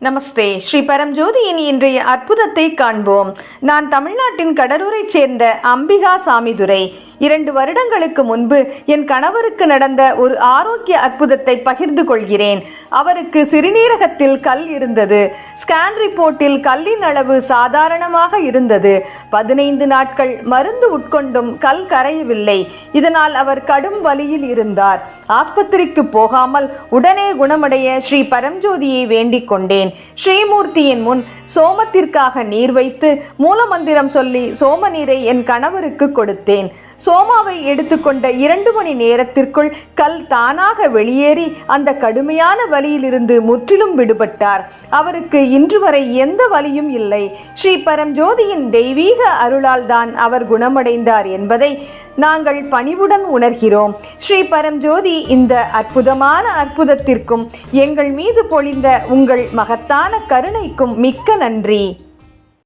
நமஸ்தே. ஸ்ரீ பரம்ஜோதியின் இன்றைய அற்புதத்தை காண்போம். நான் தமிழ்நாட்டின் கடலூரைச் சேர்ந்த அம்பிகா சாமிதுரை. இரண்டு வருடங்களுக்கு முன்பு என் கணவருக்கு நடந்த ஒரு ஆரோக்கிய அற்புதத்தை பகிர்ந்து கொள்கிறேன். அவருக்கு சிறுநீரகத்தில் கல் இருந்தது. ஸ்கேன் ரிப்போர்ட்டில் கல்லின் அளவு சாதாரணமாக இருந்தது. பதினைந்து நாட்கள் மருந்து உட்கொண்டும் கல் கரையவில்லை. இதனால் அவர் கடும் வலியில் இருந்தார். ஆஸ்பத்திரிக்கு போகாமல் உடனே குணமடைய ஸ்ரீ பரம்ஜோதியை வேண்டிக் கொண்டேன். ஸ்ரீமூர்த்தியின் முன் சோமத்திற்காக நீர் வைத்து மூலமந்திரம் சொல்லி சோமநீரை என் கணவருக்கு கொடுத்தேன். சோமாவை எடுத்துக்கொண்ட இரண்டு மணி நேரத்திற்குள் கல் தானாக வெளியேறி அந்த கடுமையான வலியிலிருந்து முற்றிலும் விடுபட்டார். அவருக்கு இன்று வரை எந்த வலியும் இல்லை. ஸ்ரீ பரம்ஜோதியின் தெய்வீக அருளால் தான் அவர் குணமடைந்தார் என்பதை நாங்கள் பணிவுடன் உணர்கிறோம். ஸ்ரீ பரம்ஜோதி இந்த அற்புதமான அற்புதத்திற்கும் எங்கள் மீது பொழிந்த உங்கள் மகத்தான கருணைக்கும் மிக்க நன்றி.